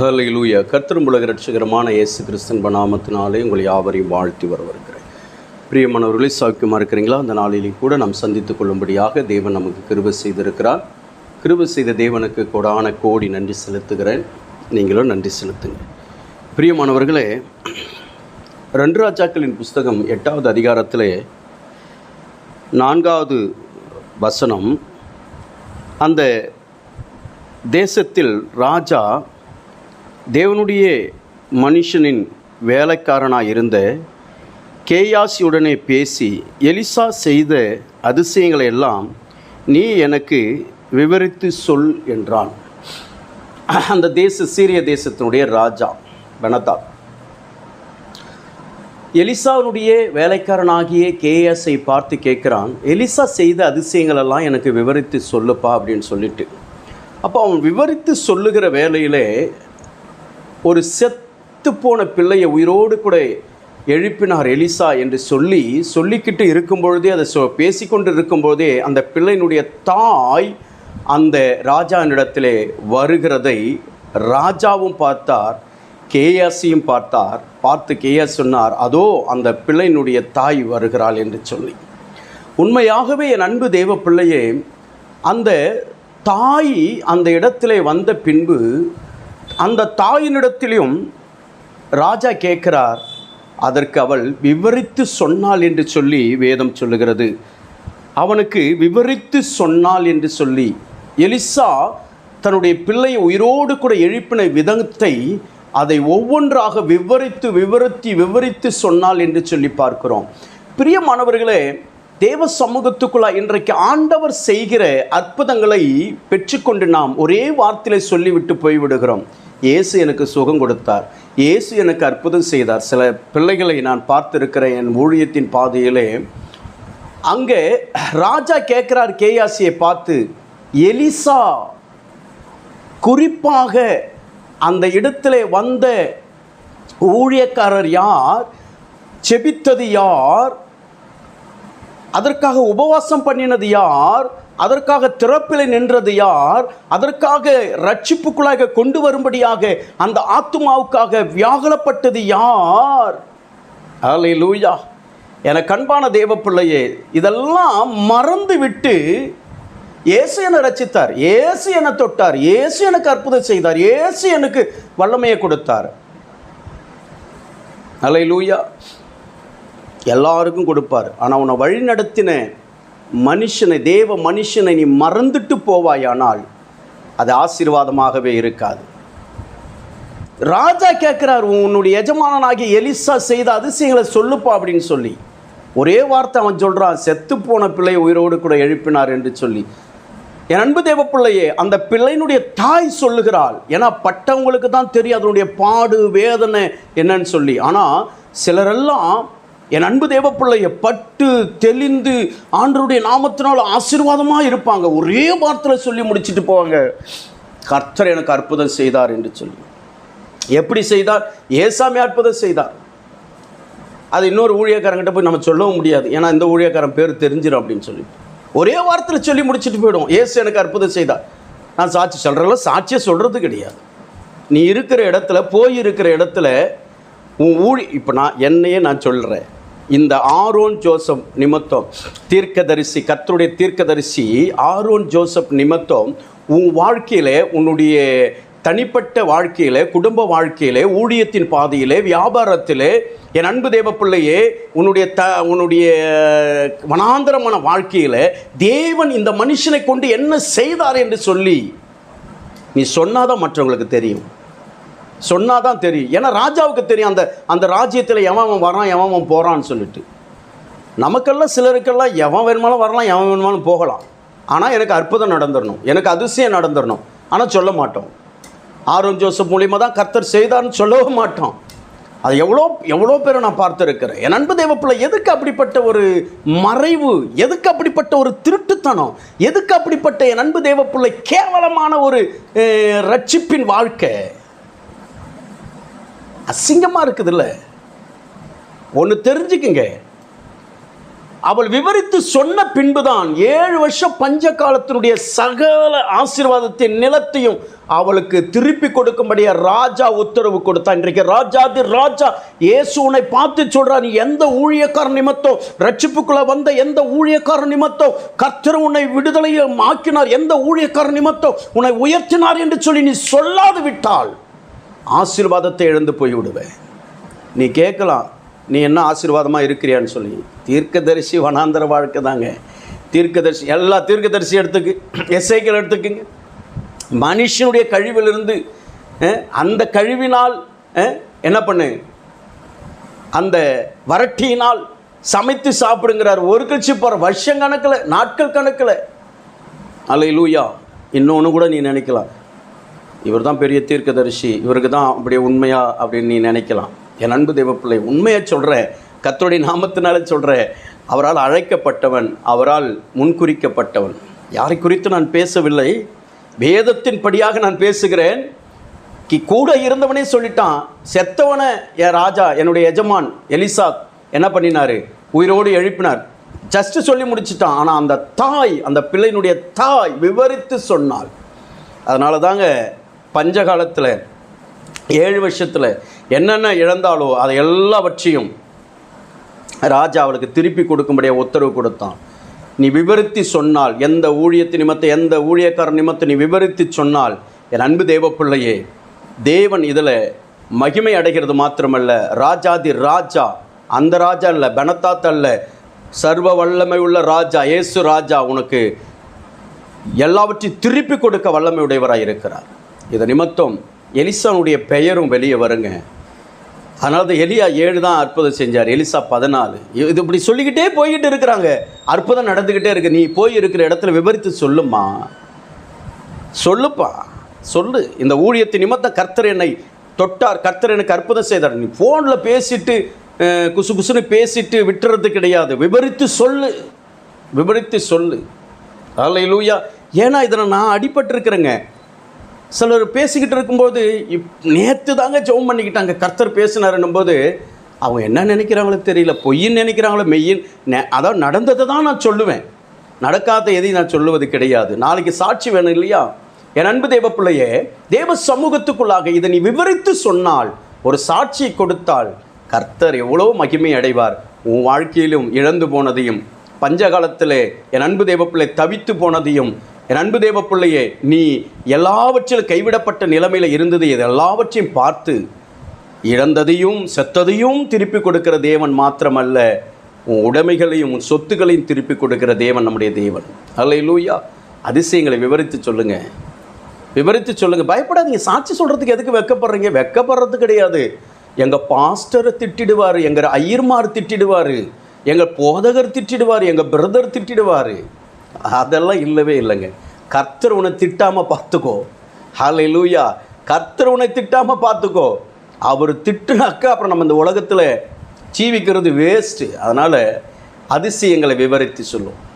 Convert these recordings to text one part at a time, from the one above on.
ஹலையிலூய கத்திரும்புலக ரட்சகரமான இயேசு கிறிஸ்தன் நாமத்தினாலே உங்களை யாவரையும் வாழ்த்தி வரவிருக்கிறேன் பிரியமானவர்களே சௌக்கியமாக இருக்கிறீங்களா? அந்த நாளிலே கூட நாம் சந்தித்துக் கொள்ளும்படியாக தேவன் நமக்கு கிருபை செய்திருக்கிறார். கிருபை செய்த தேவனுக்கு கொடான கோடி நன்றி செலுத்துகிறேன். நீங்களும் நன்றி செலுத்துங்க பிரியமானவர்களே ரெண்டு ராஜாக்களின் புஸ்தகம் எட்டாவது அதிகாரத்திலே நான்காவது வசனம் அந்த தேசத்தில் ராஜா தேவனுடைய மனுஷனின் வேலைக்காரனாக இருந்த கேயாசியுடனே பேசி எலிசா செய்த அதிசயங்களை எல்லாம் நீ எனக்கு விவரித்து சொல் என்றான். அந்த தேச சீரிய தேசத்தினுடைய ராஜா பெனதாத். எலிசாவுடைய வேலைக்காரனாகிய கேஎஸை பார்த்து கேட்குறான் எலிசா செய்த அதிசயங்களெல்லாம் எனக்கு விவரித்து சொல்லுப்பா அப்படின்னு சொல்லிட்டு. அப்போ அவன் விவரித்து சொல்லுகிற வேலையிலே ஒரு செத்து போன பிள்ளையை உயிரோடு கூட எழுப்பினார் எலிசா என்று சொல்லி சொல்லிக்கிட்டு இருக்கும்பொழுதே அதை சொ பேசிக்கொண்டு இருக்கும்போதே அந்த பிள்ளையினுடைய தாய் அந்த ராஜானிடத்திலே வருகிறதை ராஜாவும் பார்த்தார் கேயாசியும் பார்த்தார். பார்த்து கேயாஸ் சொன்னார் அதோ அந்த பிள்ளையினுடைய தாய் வருகிறாள் என்று சொல்லி. உண்மையாகவே என் அன்பு தேவ பிள்ளையே அந்த தாய் அந்த இடத்திலே வந்த பின்பு அந்த தாயினிடத்திலும் ராஜா கேட்கிறார் அதற்கு அவள் விவரித்து சொன்னாள் என்று சொல்லி வேதம் சொல்லுகிறது. அவனுக்கு விவரித்து சொன்னாள் என்று சொல்லி எலிசா தன்னுடைய பிள்ளையை உயிரோடு கூட எழுப்பின விதத்தை அதை ஒவ்வொன்றாக விவரித்து விவரித்து விவரித்து சொன்னாள் என்று சொல்லி பார்க்கிறோம். பிரியமானவர்களே தேவ சமூகத்துக்குள்ள இன்றைக்கு ஆண்டவர் செய்கிற அற்புதங்களை பெற்றுக்கொண்டு நாம் ஒரே வார்த்தையில சொல்லிவிட்டு போய்விடுகிறோம். இயேசு எனக்கு சுகம் கொடுத்தார். இயேசு எனக்கு அற்புதம் செய்தார். சில பிள்ளைகளை நான் பார்த்திருக்கிறேன் என் ஊழியத்தின் பாதையிலே. அங்கே ராஜா கேட்குறார் கேயாசியை பார்த்து எலிசா குறிப்பாக அந்த இடத்துல வந்த ஊழியக்காரர் யார்? செபித்தது யார்? அதற்காக உபவாசம் பண்ணினது யார்? அதற்காக திறப்பில் நின்றது யார்? அதற்காக ரட்சிப்புக்குள்ளாக கொண்டு வரும்படியாக அந்த ஆத்துமாவுக்காக வியாகுலப்பட்டது யார்? அலை லூயா என கண்பான தேவ பிள்ளையே இதெல்லாம் மறந்து விட்டு இயேசு என்னை ரச்சித்தார் இயேசு என்னை தொட்டார் இயேசு எனக்கு அற்புதம் செய்தார் இயேசு எனக்கு வல்லமையை கொடுத்தார். அலை லூயா எல்லாருக்கும் கொடுப்பார். ஆனால் உன்னை வழிநடத்தின மனுஷனை தேவ மனுஷனை நீ மறந்துட்டு போவாயானால் அது ஆசீர்வாதமாகவே இருக்காது. ராஜா கேட்குறார் உன்னுடைய எஜமானனாகிய எலிசா செய்த அதிசயங்களை சொல்லுப்பா அப்படின்னு சொல்லி. ஒரே வார்த்தை அவன் சொல்கிறான் செத்து போன பிள்ளை உயிரோடு கூட எழுப்பினார் என்று சொல்லி. என் அன்பு தேவ பிள்ளையே அந்த பிள்ளையினுடைய தாய் சொல்லுகிறாள். ஏன்னா பட்டவங்களுக்கு தான் தெரியும் அதனுடைய பாடு வேதனை என்னன்னு சொல்லி. ஆனால் சிலரெல்லாம் என் அன்பு தேவப்பிள்ளைய பட்டு தெளிந்து ஆண்டருடைய நாமத்தினால் ஆசீர்வாதமாக இருப்பாங்க. ஒரே வார்த்தையில் சொல்லி முடிச்சுட்டு போவாங்க. கர்த்தர் எனக்கு அற்புதம் செய்தார் என்று சொல்லி. எப்படி செய்தார்? ஏசாமி அற்புதம் செய்தார். அது இன்னொரு ஊழியக்காரங்கிட்ட போய் நம்ம சொல்லவும் முடியாது. ஏன்னா இந்த ஊழியக்காரன் பேர் தெரிஞ்சிடும் அப்படின்னு சொல்லி. ஒரே வாரத்தில் சொல்லி முடிச்சுட்டு போயிடும். ஏசு எனக்கு அற்புதம் செய்தார். நான் சாட்சி சொல்கிறல சாட்சியை சொல்கிறது கிடையாது. நீ இருக்கிற இடத்துல போய் இருக்கிற இடத்துல உன் ஊழி இப்போ நான் என்னையே நான் சொல்கிறேன் இந்த ஆரோன் ஜோசப் நிமித்தம் தீர்க்கதரிசி கத்தருடைய தீர்க்கதரிசி ஆரோன் ஜோசப் நிமித்தம் உன் வாழ்க்கையில் உன்னுடைய தனிப்பட்ட வாழ்க்கையில் குடும்ப வாழ்க்கையில் ஊழியத்தின் பாதையிலே வியாபாரத்திலே என் அன்பு தேவ பிள்ளையே உன்னுடைய த உன்னுடைய வனாந்தரமான வாழ்க்கையில் தேவன் இந்த மனுஷனை கொண்டு என்ன செய்தார் என்று சொல்லி நீ சொன்னாதான் மற்றவங்களுக்கு தெரியும். சொன்னால் தான் தெரியும். ஏன்னா ராஜாவுக்கு தெரியும் அந்த அந்த ராஜ்யத்தில் எவன் அவன் வரான் எவன் அவன் போகிறான்னு சொல்லிட்டு. நமக்கெல்லாம் சிலருக்கெல்லாம் எவன் வேணுமாலும் வரலாம் எவன் வேணுமாலும் போகலாம். ஆனால் எனக்கு அற்புதம் நடந்துடணும் எனக்கு அதிசயம் நடந்துடணும் ஆனால் சொல்ல மாட்டோம். ஆரோன் ஜோசப் மூலியமாக தான் கர்த்தர் செய்தார்னு சொல்லவும் மாட்டோம். அது எவ்வளோ எவ்வளோ பேரை நான் பார்த்துருக்கிறேன். என் அன்பு தேவப்பிள்ளை எதுக்கு அப்படிப்பட்ட ஒரு மறைவு? எதுக்கு அப்படிப்பட்ட ஒரு திருட்டுத்தனம்? எதுக்கு அப்படிப்பட்ட என் அன்பு தேவப்பிள்ளை கேவலமான ஒரு ரட்சிப்பின் வாழ்க்கை? அசிங்கமாக இருக்குதுல்ல? ஒன்று தெரிஞ்சுக்குங்க. அவள் விவரித்து சொன்ன பின்புதான் ஏழு வருஷம் பஞ்ச காலத்தினுடைய சகல ஆசீர்வாதத்தின் நிலத்தையும் அவளுக்கு திருப்பி கொடுக்கும்படியா ராஜா உத்தரவு கொடுத்தான். இன்றைக்கு ராஜாதி ராஜா இயேசு உன்னை பார்த்து சொல்றா நீ எந்த ஊழியக்கார நிமித்தம் ரட்சிப்புக்குள்ள வந்த எந்த ஊழியக்கார நிமித்தம் கர்த்தர் உன்னை விடுதலையும் ஆக்கினார் எந்த ஊழியக்கார நிமித்தம் உன்னை உயர்த்தினார் என்று சொல்லி நீ சொல்லாது விட்டால் ஆசீர்வாதத்தை இழந்து போய் விடுவேன் நீ கேட்கலாம் நீ என்ன ஆசீர்வாதமாக இருக்கிறியான்னு சொல்லி. தீர்க்கதரிசி வனாந்தர வாழ்க்கை தாங்க. தீர்க்கதரிசி எல்லா தீர்க்கதரிசி எடுத்துக்கு எஸ்ஐக்கள் எடுத்துக்குங்க. மனுஷனுடைய கழிவிலிருந்து அந்த கழிவினால் என்ன பண்ணு? அந்த வறட்சியினால் சமைத்து சாப்பிடுங்கிறார். ஒரு கட்சி போகிற வருஷம் கணக்கில் நாட்கள் கணக்கில். அலை லூயா இன்னொன்று கூட நீ நினைக்கலாம். இவர் தான் பெரிய தீர்க்கதரிசி இவருக்கு தான் அப்படியே உண்மையா அப்படின்னு நீ நினைக்கலாம். என் அன்பு தேவப்பிள்ளை உண்மையை சொல்கிற கர்த்தருடைய நாமத்தினால சொல்கிற அவரால் அழைக்கப்பட்டவன் அவரால் முன்குறிக்கப்பட்டவன். யாரை குறித்து நான் பேசவில்லை? வேதத்தின்படியாக நான் பேசுகிறேன். கி கூட இருந்தவனே சொல்லிட்டான் செத்தவனை என் ராஜா என்னுடைய எஜமான் எலிசா என்ன பண்ணினாரு? உயிரோடு எழுப்பினார். ஜஸ்ட்டு சொல்லி முடிச்சிட்டான். ஆனால் அந்த தாய் அந்த பிள்ளையினுடைய தாய் விவரித்து சொன்னாள். அதனால தாங்க பஞ்ச காலத்தில் ஏழு வருஷத்தில் என்னென்ன இழந்தாலோ அதை எல்லாவற்றையும் ராஜா அவளுக்கு திருப்பி கொடுக்கும்படியா உத்தரவு கொடுத்தான். நீ விவரித்து சொன்னால் எந்த ஊழியத்து நிமித்த எந்த ஊழியக்காரன் நிமித்த நீ விவரித்து சொன்னால் என் அன்பு தேவப்பிள்ளையே தேவன் இதில் மகிமை அடைகிறது மாத்திரமல்ல ராஜாதி ராஜா அந்த ராஜா இல்லை பெனத்தாத் அல்ல சர்வ வல்லமை உள்ள ராஜா இயேசு ராஜா உனக்கு எல்லாவற்றையும் திருப்பி கொடுக்க வல்லமை உடையவராக இருக்கிறார். இதை நிமித்தம் எலிசானுடைய பெயரும் வெளியே வருங்க. அதனால தான் எலியா ஏழு தான் அற்புதம் செஞ்சார். எலிசா பதினாலு. இது இப்படி சொல்லிக்கிட்டே போய்கிட்டு இருக்கிறாங்க. அற்புதம் நடந்துக்கிட்டே இருக்கு. நீ போய் இருக்கிற இடத்துல விவரித்து சொல்லுமா சொல்லுப்பா. சொல்லு. இந்த ஊழியத்தை நிமித்தம் கர்த்தர் என்னை தொட்டார். கர்த்தர் எனக்கு அற்புதம் செய்தார். நீ ஃபோனில் பேசிட்டு குசு குசுன்னு பேசிட்டு விட்டுறது கிடையாது. விவரித்து சொல்லு. விவரித்து சொல்லு. அதில் லூயா ஏன்னா இதில் நான் அடிபட்டிருக்கிறேங்க. சிலர் பேசிக்கிட்டு இருக்கும்போது இப் நேற்று தாங்க ஜெபம் பண்ணிக்கிட்டாங்க. கர்த்தர் பேசினாருன்னும் போது அவங்க என்ன நினைக்கிறாங்களோ தெரியல. பொய்ன்னு நினைக்கிறாங்களோ மெய்யின் நெ- அதாவது நடந்ததை தான் நான் சொல்லுவேன். நடக்காத எதையும் நான் சொல்லுவது கிடையாது. நாளைக்கு சாட்சி வேணும் இல்லையா? என் அன்பு தேவ பிள்ளையே தேவ சமூகத்துக்குள்ளாக இதை நீ விவரித்து சொன்னால் ஒரு சாட்சியை கொடுத்தால் கர்த்தர் எவ்வளோ மகிமை அடைவார். உன் வாழ்க்கையிலும் இழந்து போனதையும் பஞ்சகாலத்தில் என் அன்பு தேவப்பிள்ளை தவித்து போனதையும் என் அன்பு தேவப்பிள்ளையே நீ எல்லாவற்றிலும் கைவிடப்பட்ட நிலைமையில் இருந்தது இது எல்லாவற்றையும் பார்த்து இழந்ததையும் செத்ததையும் திருப்பி கொடுக்கிற தேவன் மாத்திரமல்ல உன் உடைமைகளையும் உன் சொத்துக்களையும் திருப்பி கொடுக்கிற தேவன் நம்முடைய தேவன். அல்லையிலூயா அதிசயங்களை விவரித்து சொல்லுங்கள் விவரித்து சொல்லுங்கள் பயப்படாதீங்க. சாட்சி சொல்கிறதுக்கு எதுக்கு வெக்கப்படுறீங்க? வெக்கப்படுறது கிடையாது. எங்கள் பாஸ்டரை திட்டிடுவார் எங்கள் ஐயர்மார் திட்டிடுவார் எங்கள் போதகர் திட்டிடுவார் எங்கள் பிரதர் திட்டிடுவார். அதெல்லாம் இல்லவே இல்லைங்க. கர்த்தர் உன்னை திட்டாமல் பார்த்துக்கோ. லூயா கர்த்தர் உன்னை திட்டாமல் பார்த்துக்கோ. அவர் திட்டுனாக்கா அப்புறம் நம்ம இந்த உலகத்தில் ஜீவிக்கிறது வேஸ்ட்டு அதனால் அதிசயங்களை விவரித்து சொல்லும்.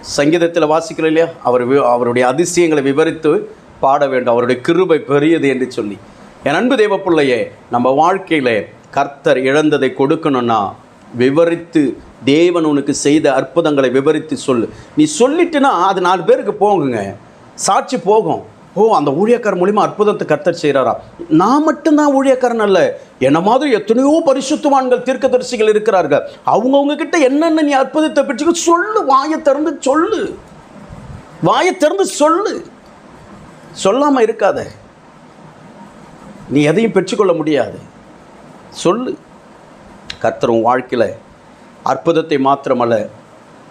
சங்கீதத்தில் வாசிக்கிறோம் இல்லையா? அவர் வி- அவருடைய அதிசயங்களை விவரித்து பாட வேண்டும். அவருடைய கிருபை பெரியது என்று சொல்லி. என் அன்பு தெய்வ பிள்ளையே நம்ம வாழ்க்கையில் கர்த்தர் இழந்ததை கொடுக்கணும்னா விவரித்து தேவன் உனக்கு செய்த அற்புதங்களை விவரித்து சொல்லு. நீ சொல்லிட்டுனா அது நாலு பேருக்கு போகுங்க. சாட்சி போகும். ஓ அந்த ஊழியக்காரர் மூலிமா அற்புதத்தை கர்த்தர் செய்கிறாரா நான் மட்டும்தான் ஊழியக்காரன் அல்ல. என்ன மாதிரி எத்தனையோ பரிசுத்துவான்கள் தீர்க்கதரிசிகள் இருக்கிறார்கள். அவங்கவுங்க கிட்ட என்னென்ன நீ அற்புதத்தை பெற்றுக்க சொல்லு வாயை திறந்து சொல்லு. வாயை திறந்து சொல்லு. சொல்லாமல் இருக்காத. நீ எதையும் பெற்றுக்கொள்ள முடியாது. சொல்லு. கர்த்தர் உன் வாழ்க்கையில் அற்புதத்தை மாத்திரமல்ல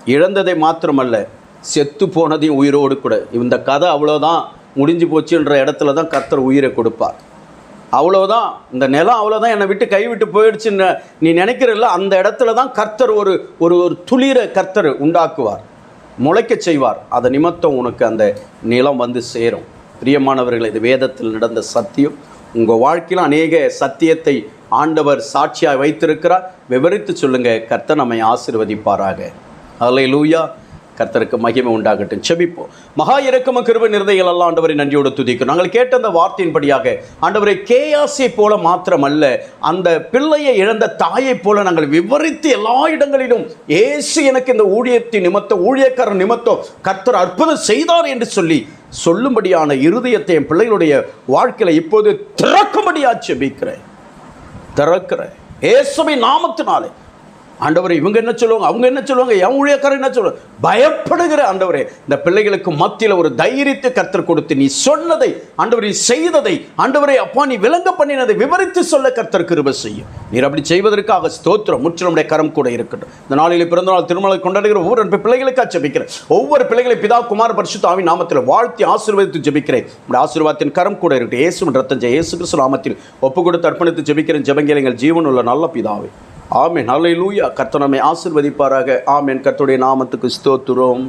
இழந்ததை மாத்திரமல்ல செத்து போனதையும் உயிரோடு கூட. இந்த கதை அவ்வளோதான் முடிஞ்சு போச்சுன்ற இடத்துல தான் கர்த்தர் உயிரை கொடுப்பார். அவ்வளோதான் இந்த நிலம் அவ்வளோதான் என்னை விட்டு கைவிட்டு போயிடுச்சுன்னு நீ நினைக்கிறல்ல அந்த இடத்துல தான் கர்த்தர் ஒரு ஒரு ஒரு துளிர கர்த்தர் உண்டாக்குவார் முளைக்கச் செய்வார். அதை நிமித்தம் உனக்கு அந்த நிலம் வந்து சேரும். பிரியமானவர்கள் இது வேதத்தில் நடந்த சத்தியம். உங்கள் வாழ்க்கையில் அநேக சத்தியத்தை ஆண்டவர் சாட்சியாக வைத்திருக்கிறார். விவரித்து சொல்லுங்கள் கர்த்தர் நம்மை ஆசீர்வதிப்பாராக. அல்லேலூயா கர்த்தருக்கு மகிமை உண்டாகட்டும். செபிப்போம். மகா இறக்கம கிருப நிறதைகள் எல்லாம் ஆண்டவரை நன்றியோடு துதிக்கும் நாங்கள் கேட்ட அந்த வார்த்தையின்படியாக ஆண்டவரை கேயாசை போல மாத்திரமல்ல அந்த பிள்ளையை இழந்த தாயைப் போல நாங்கள் விவரித்து எல்லா இடங்களிலும் ஏசு எனக்கு இந்த ஊழியத்தின் நிமித்தம் ஊழியக்காரர் நிமித்தம் கர்த்தர் அற்புதம் செய்தார் என்று சொல்லி சொல்லும்படியான இருதயத்தை என் பிள்ளைகளுடைய வாழ்க்கையில இப்போது திறக்கும்படியா செபிக்கிறேன். திறக்கிறேன். ஏசுவின் நாமத்தினாலே. ஆண்டவரை இவங்க என்ன சொல்லுவாங்க? அவங்க என்ன சொல்லுவாங்க? என் ஊழியக்காரர் என்ன சொல்லுவாங்க? பயப்படுகிற ஆண்டவரே இந்த பிள்ளைகளுக்கு மத்தியில் ஒரு தைரியத்தை கத்தர் கொடுத்து நீ சொன்னதை ஆண்டவரை செய்ததை ஆண்டவரை அப்பா நீ விளங்க பண்ணினதை விவரித்து சொல்ல கர்த்தர் கிருபை செய்யும். நீர் அப்படி செய்வதற்காக ஸ்தோத்திரம். முற்றிலுடைய கரம் கூட இருக்கட்டும். இந்த நாளில் பிறந்தநாள் திருமணம் கொண்டாடுகிற ஒவ்வொரு அன்பு பிள்ளைகளுக்காக ஜபிக்கிறேன். ஒவ்வொரு பிள்ளைகளை பிதா குமார் பரிசுத்த ஆவி நாமத்தில் வாழ்த்தி ஆசீர்வதித்து ஜபிக்கிறேன். உடைய ஆசீர்வாதத்தின் கரம் கூட இருக்கட்டும். இயேசு ரத்தஞ்ச இயேசு கிறிஸ்து நாமத்தில் ஒப்பு கொடுத்து அர்ப்பணித்து ஜெபிக்கிறேன். ஜெபங்கள் எங்கள் ஜீவன் உள்ள நல்ல பிதாவே. ஆமேன். ஹalleluya லூயா நம்மை ஆசிர்வதிப்பாராக. ஆமேன். கத்துடைய நாமத்துக்கு ஸ்தோத்துறோம்